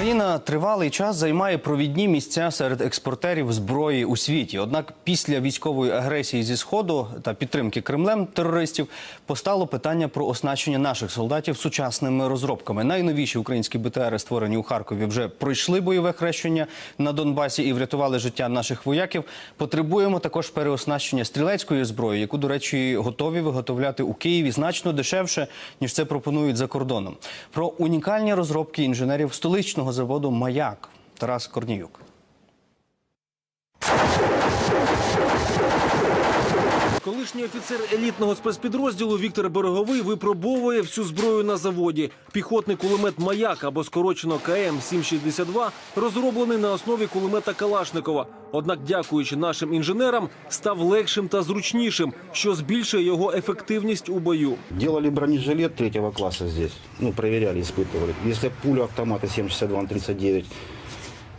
Україна тривалий час займає провідні місця серед експортерів зброї у світі. Однак після військової агресії зі сходу та підтримки Кремлем терористів постало питання про оснащення наших солдатів сучасними розробками. Найновіші українські БТРи, створені у Харкові, вже пройшли бойове хрещення на Донбасі і врятували життя наших вояків. Потребуємо також переоснащення стрілецької зброї, яку, до речі, готові виготовляти у Києві значно дешевше ніж це пропонують за кордоном. Про унікальні розробки інженерів столичного заводу Маяк Тарас Корніюк. Колишній офіцер елітного спецпідрозділу Віктор Береговий випробовує всю зброю на заводі. Піхотний кулемет Маяк або скорочено КМ 762 розроблений на основі кулемета Калашникова. Однак, дякуючи нашим інженерам, став легшим та зручнішим, що збільшує його ефективність у бою. Делали бронежилет третьего класса здесь. Ну, проверяли, испытывали. Если пуля автомата 762 на 39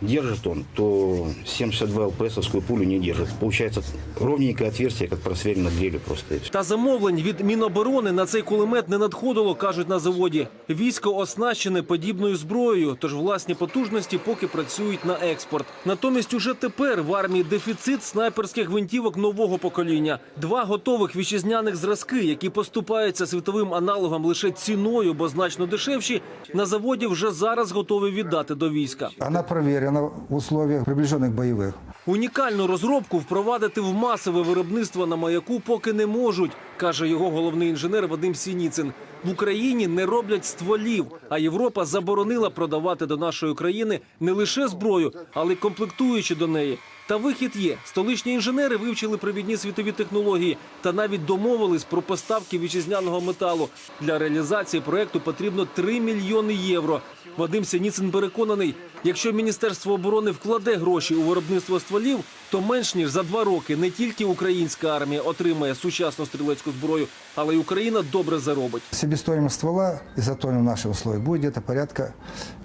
держит он, то 72 ЛПСовскую пулю не держит. Получается ровненькое отверстие, как просверлено дрелью просто. Та замовлень від Міноборони на цей кулемет не надходило, кажуть на заводі. Військо оснащене подібною зброєю, тож власні потужності поки працюють на експорт. Натомість уже тепер в армії дефіцит снайперських гвинтівок нового покоління. Два готових вітчизняних зразки, які поступаються світовим аналогам лише ціною, бо значно дешевші, на заводі вже зараз готові віддати до війська. Она проверена в условиях приближених бойових. Унікальну розробку впровадити в масове виробництво на маяку поки не можуть, каже його головний інженер Вадим Сініцин. В Україні не роблять стволів, а Європа заборонила продавати до нашої країни не лише зброю, але й комплектуючи до неї. Та вихід є. Столичні інженери вивчили провідні світові технології та навіть домовились про поставки вітчизняного металу. Для реалізації проекту потрібно 3 мільйони євро. Вадим Сініцин переконаний, якщо Міністерство оборони вкладе гроші у виробництво стволів, то менш ніж за два роки не тільки українська армія отримає сучасну стрілецьку зброю, але й Україна добре заробить. Себестоимость ствола, изготовлена в наших условиях, будет где-то порядка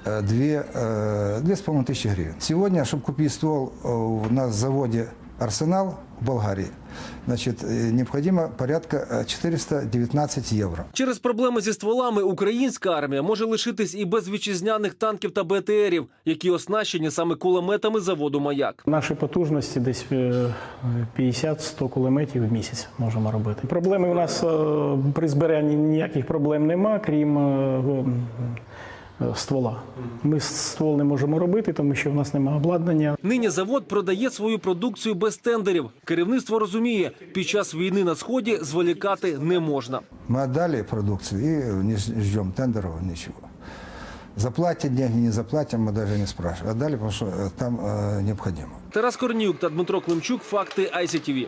э, две, э, две с половиной тысячи гривен. Сегодня, чтобы купить ствол э, на заводе «Арсенал» в Болгарии, значит, э, необходимо порядка э, 419 евро. Через проблеми зі стволами українська армія може лишитись і без вітчизняних танків та БТРів, які оснащені саме кулеметами заводу Маяк. Наші потужності десь е, 50-100 кулеметів в місяць можемо робити. Проблеми у нас е, при збиранні ніяких проблем нема, крім е, е, ствола. Ми ствол не можемо робити, тому що в нас немає обладнання. Нині завод продає свою продукцію без тендерів. Керівництво розуміє, під час війни на сході зволікати не можна. Мы отдали продукцию и не ж- ждем тендеров, ничего. Заплатят деньги, не заплатим, мы даже не спрашиваем. Отдали, потому что э, там э, необходимо. Тарас Корніюк та Дмитро Климчук. Факти ICTV.